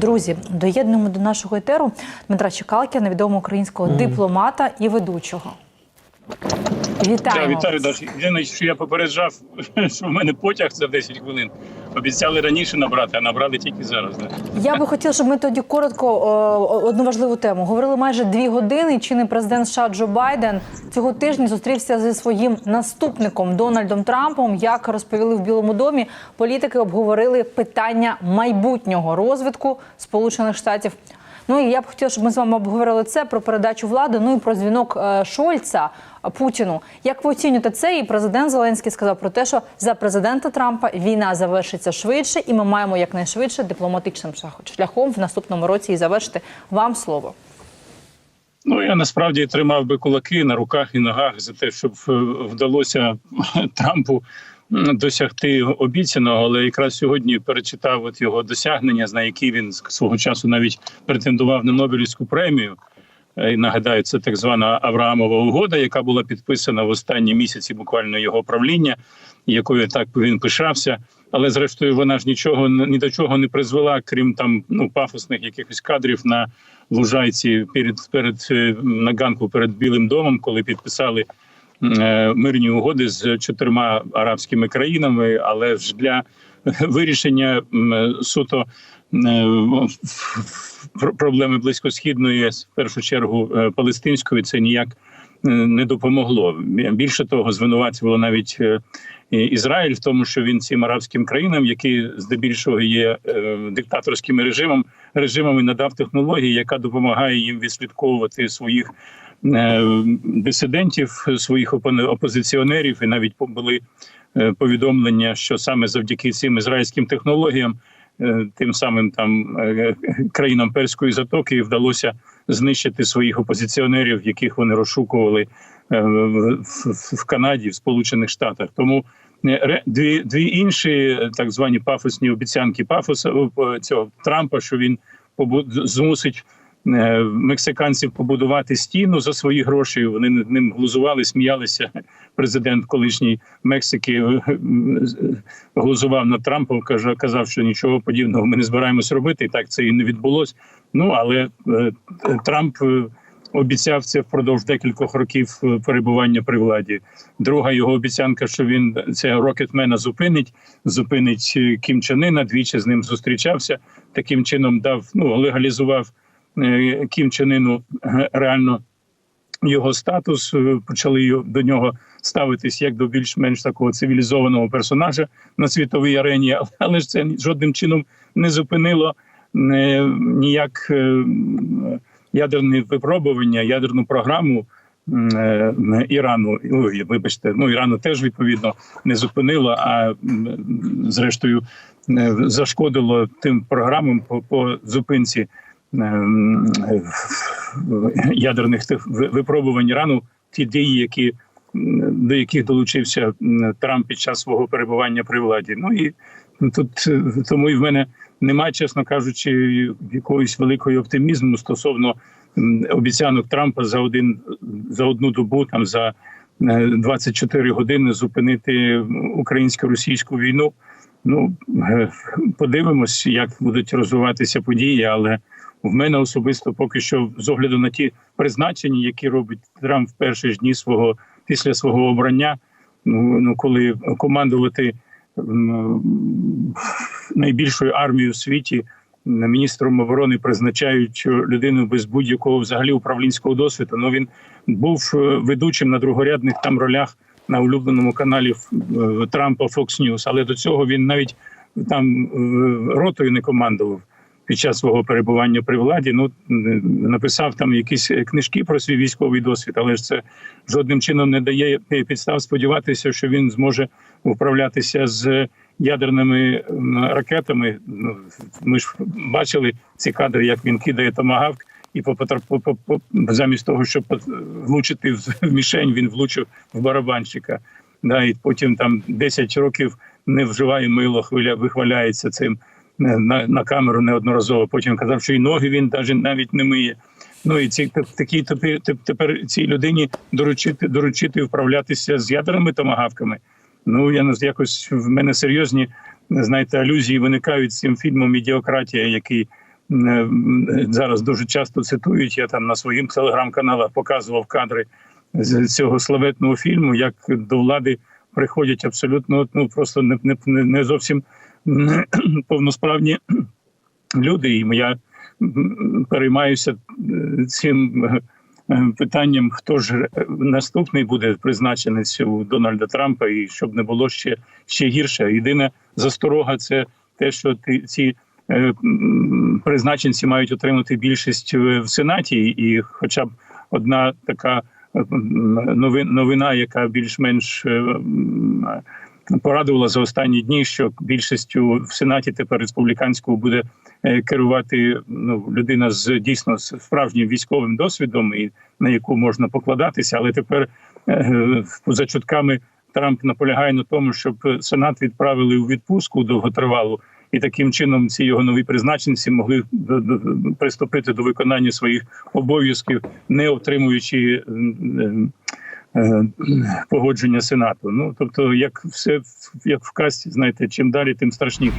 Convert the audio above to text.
Друзі, доєднуємо до нашого етеру Дмитра Чекалкіна, відомого українського дипломата і ведучого. Вітаю. Даш. Єдине, що я попереджав, що в мене потяг за 10 хвилин. Обіцяли раніше набрати, а набрали тільки зараз. Да. Я би хотіла, щоб ми тоді коротко о, одну важливу тему говорили майже дві години. Чинний президент США Джо Байден цього тижня зустрівся зі своїм наступником Дональдом Трампом. Як розповіли в Білому домі, політики обговорили питання майбутнього розвитку Сполучених Штатів. Ну і я б хотіла, щоб ми з вами обговорили це про передачу влади. Ну і про дзвінок е, Шольца е, Путіну. Як ви оцінюєте це? І президент Зеленський сказав про те, що за президента Трампа війна завершиться швидше, і ми маємо якнайшвидше дипломатичним шляхом в наступному році і завершити вам слово. Ну я насправді тримав би кулаки на руках і ногах за те, щоб е, вдалося Трампу досягти обіцяного, але якраз сьогодні перечитав от його досягнення, на які він свого часу навіть претендував на Нобелівську премію. Е, нагадаю, це так звана Авраамова угода, яка була підписана в останні місяці буквально його правління, якою так він пишався. Але зрештою вона ж нічого ні до чого не призвела, крім там ну пафосних якихось кадрів на лужайці перед перед е, на ганку перед Білим домом, коли підписали мирні угоди з чотирма арабськими країнами. Але ж для вирішення суто е, проблеми близькосхідної, в першу чергу е, палестинської, це ніяк е, не допомогло. Більше того, звинувачувало навіть е, Ізраїль в тому, що він цим арабським країнам, які здебільшого є е, диктаторськими режимом, режимами надав технології, яка допомагає їм відслідковувати своїх е, дисидентів, своїх опозиціонерів, і навіть були е, повідомлення, що саме завдяки цим ізраїльським технологіям. е, Тим самим там е, країнам перської затоки вдалося знищити своїх опозиціонерів, яких вони розшукували е, в, Канаді, в Сполучених Штатах. Тому е, дві, дві інші е, так звані пафосні обіцянки пафоса е, цього Трампа, що він змусить е, мексиканців побудувати стіну за свої гроші. Вони над ним глузували, сміялися. Президент колишній Мексики е, з- глузував над Трампом. каже, казав, що нічого подібного ми не збираємось робити. І так це і не відбулось. Ну але е, Трамп. е, Обіцяв це впродовж декількох років е, перебування при владі. Друга його обіцянка, що він це Рокетмена зупинить, зупинить е, Кім Чен Ына, двічі з ним зустрічався. Таким чином дав ну легалізував е, Кім Чен Ыну е, реально його статус. е, Почали до нього ставитись як до більш-менш такого цивілізованого персонажа на світовій арені, але ж це жодним чином не зупинило е, ніяк е, ядерне випробування, ядерну програму. е, Ірану, ой, вибачте, ну Ірану теж відповідно не зупинило, а зрештою е, зашкодило тим програмам по, по зупинці е, ядерних тих випробувань Ірану, ті дії, які до яких долучився Трамп під час свого перебування при владі. Ну і тут е, тому і в мене немає, чесно кажучи, якоїсь великої оптимізму стосовно обіцянок Трампа за один за одну добу, там за е, 24 години зупинити українсько-російську війну. Ну е, подивимось, як будуть розвиватися події, але в мене особисто поки що з огляду на ті призначення, які робить Трамп в перші ж дні свого після свого обрання. Ну, ну коли командувати найбільшою армією у світі міністром оборони призначають людину без будь-якого взагалі управлінського досвіду. Ну він був е, ведучим на другорядних там ролях на улюбленому каналі е, Трампа Fox News, але до цього він навіть там е, ротою не командував під час свого перебування при владі. Ну написав там якісь книжки про свій військовий досвід, але ж це жодним чином не дає підстав сподіватися, що він зможе управлятися з ядерними ракетами. Ну, ми ж бачили ці кадри, як він кидає томагавк. І по- по- замість того, щоб влучити в мішень, він влучив в барабанщика. Да, і потім там 10 років не вживає мило, хвиля вихваляється цим е, на, на камеру неодноразово. Потім казав, що і ноги він навіть навіть не миє. Ну і ці такі тепер, цій людині доручити доручити вправлятися з ядерними томагавками. Ну я якось в мене серйозні знаєте алюзії виникають з цим фільмом Ідіократія, який е, зараз дуже часто цитують. Я там на своїм телеграм-каналах показував кадри з цього славетного фільму, як до влади приходять абсолютно ну просто не, не, не зовсім повносправні люди. І я переймаюся е, цим е, питанням, хто ж е, наступний буде призначенець у Дональда Трампа, і щоб не було ще, ще гірше. Єдина засторога це те, що ти ці. Призначенці мають отримати більшість в сенаті, і хоча б одна така новина, яка більш-менш порадувала за останні дні, що більшістю в сенаті тепер республіканського буде е, керувати ну, людина з дійсно справжнім військовим досвідом, і на яку можна покладатися. Але тепер е, за чутками Трамп наполягає на тому, щоб сенат відправили у відпустку довготривалу. І таким чином ці його нові призначенці могли до- приступити до виконання своїх обов'язків, не отримуючи е, е, погодження сенату. Ну тобто, як все як в касті, знаєте, чим далі, тим страшніше.